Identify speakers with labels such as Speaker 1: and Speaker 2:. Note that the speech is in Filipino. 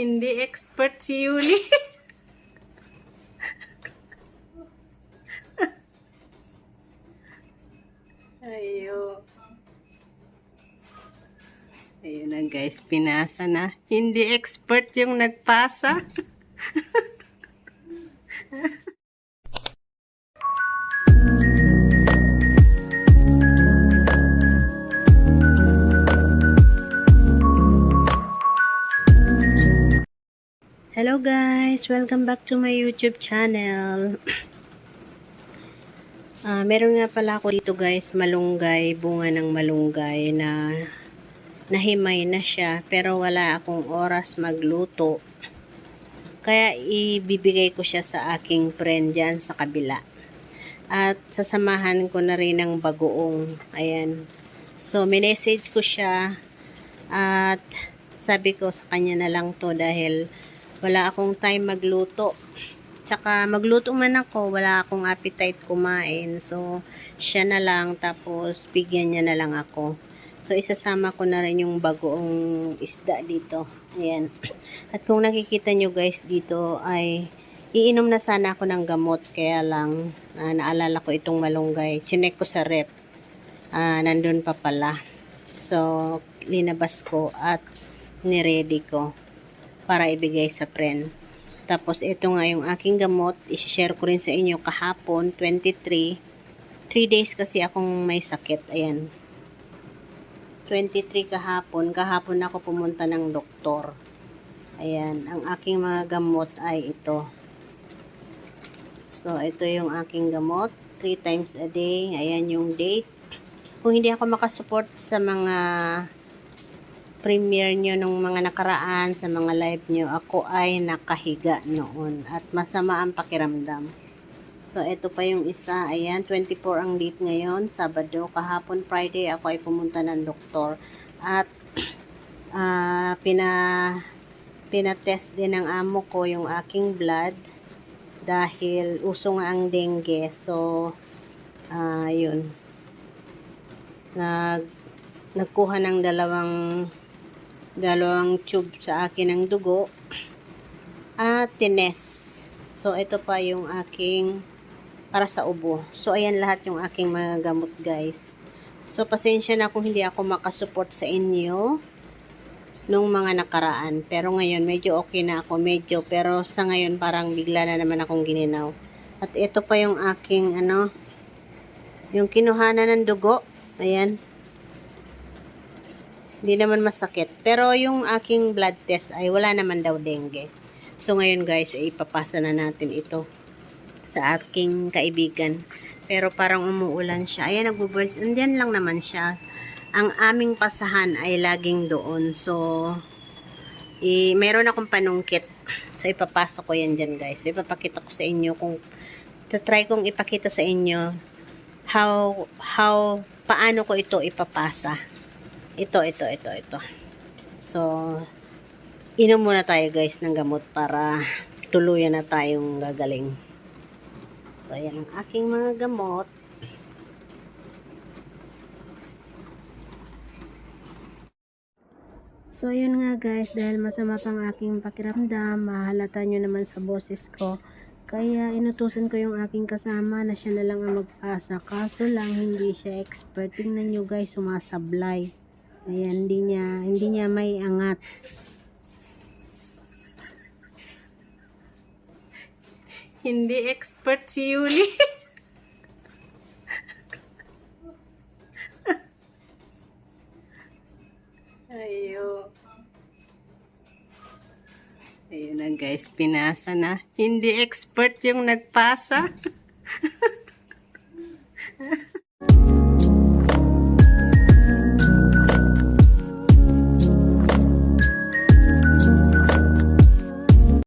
Speaker 1: Hindi expert si Yuli. Ayo. Ayun na guys, pinasa na. Hindi expert yung nagpasa. Hello guys! Welcome back to my YouTube channel. Ah, meron nga pala ako dito guys, malunggay, bunga ng malunggay na nahimay na siya pero wala akong oras magluto. Kaya ibibigay ko siya sa aking friend dyan sa kabila. At sasamahan ko na rin ng bagoong. Ayan. So, minessage ko siya at sabi ko sa kanya na lang to dahil wala akong time magluto. Tsaka magluto man ako, wala akong appetite kumain. So, siya na lang tapos bigyan niya na lang ako. So, isasama ko na rin yung bagoong isda dito. Ayan. At kung nakikita nyo guys dito ay iinom na sana ako ng gamot. Kaya lang ah, naalala ko itong malunggay. Chinek ko sa rep. Ah, nandun pa pala. So, linabas ko at niready ko para ibigay sa friend. Tapos, ito nga yung aking gamot. I-share ko rin sa inyo kahapon, 23. 3 days kasi akong may sakit. Ayan. 23 kahapon. Kahapon ako pumunta ng doktor. Ayan. Ang aking mga gamot ay ito. So, ito yung aking gamot. 3 times a day. Ayan yung date. Kung hindi ako makasupport sa mga premiere nyo nung mga nakaraan sa mga live nyo, ako ay nakahiga noon at masama ang pakiramdam. So, ito pa yung isa. Ayan, 24 ang date ngayon, Sabado. Kahapon, Friday, ako ay pumunta ng doktor. At, ah, pina, pinatest din ng amo ko yung aking blood dahil uso nga ang dengue. So, ah, yun. Nag, nagkuha ng dalawang dalawang tube sa akin ng dugo at tines. So, ito pa yung aking para sa ubo. So, ayan lahat yung aking mga gamot, guys. So, pasensya na kung hindi ako makasupport sa inyo nung mga nakaraan. Pero ngayon, medyo okay na ako. Medyo, pero sa ngayon, parang bigla na naman akong gininaw. At ito pa yung aking, ano, yung kinuhanan ng dugo. Ayan. Hindi naman masakit. Pero yung aking blood test ay wala naman daw dengue. So ngayon guys, ay ipapasa na natin ito sa aking kaibigan. Pero parang umuulan siya. Ayan, nagbubulan. Andiyan lang naman siya. Ang aming pasahan ay laging doon. So, i meron akong panungkit. So, ipapasok ko yan dyan guys. So, ipapakita ko sa inyo kung try kong ipakita sa inyo how, how, paano ko ito ipapasa. Ito, ito, ito, ito. So, inom muna tayo guys ng gamot para tuluyan na tayong gagaling. So, ayan ang aking mga gamot. So, ayun nga guys, dahil masama pang aking pakiramdam, mahalata nyo naman sa boses ko. Kaya inutusan ko yung aking kasama na siya na lang ang magpasa. Kaso lang, hindi siya expert. Tingnan nyo guys, sumasablay. Ayan, hindi niya, hindi niya may angat. Hindi expert si Yuli. Ayo. Ayun na guys, pinasa na. Hindi expert yung nagpasa.